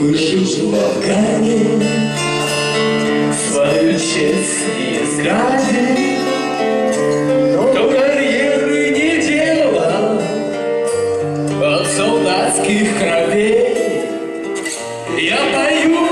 Вышел выше желобками Свою честь не изгради Но карьеры не делал. От солдатских кровей Я пою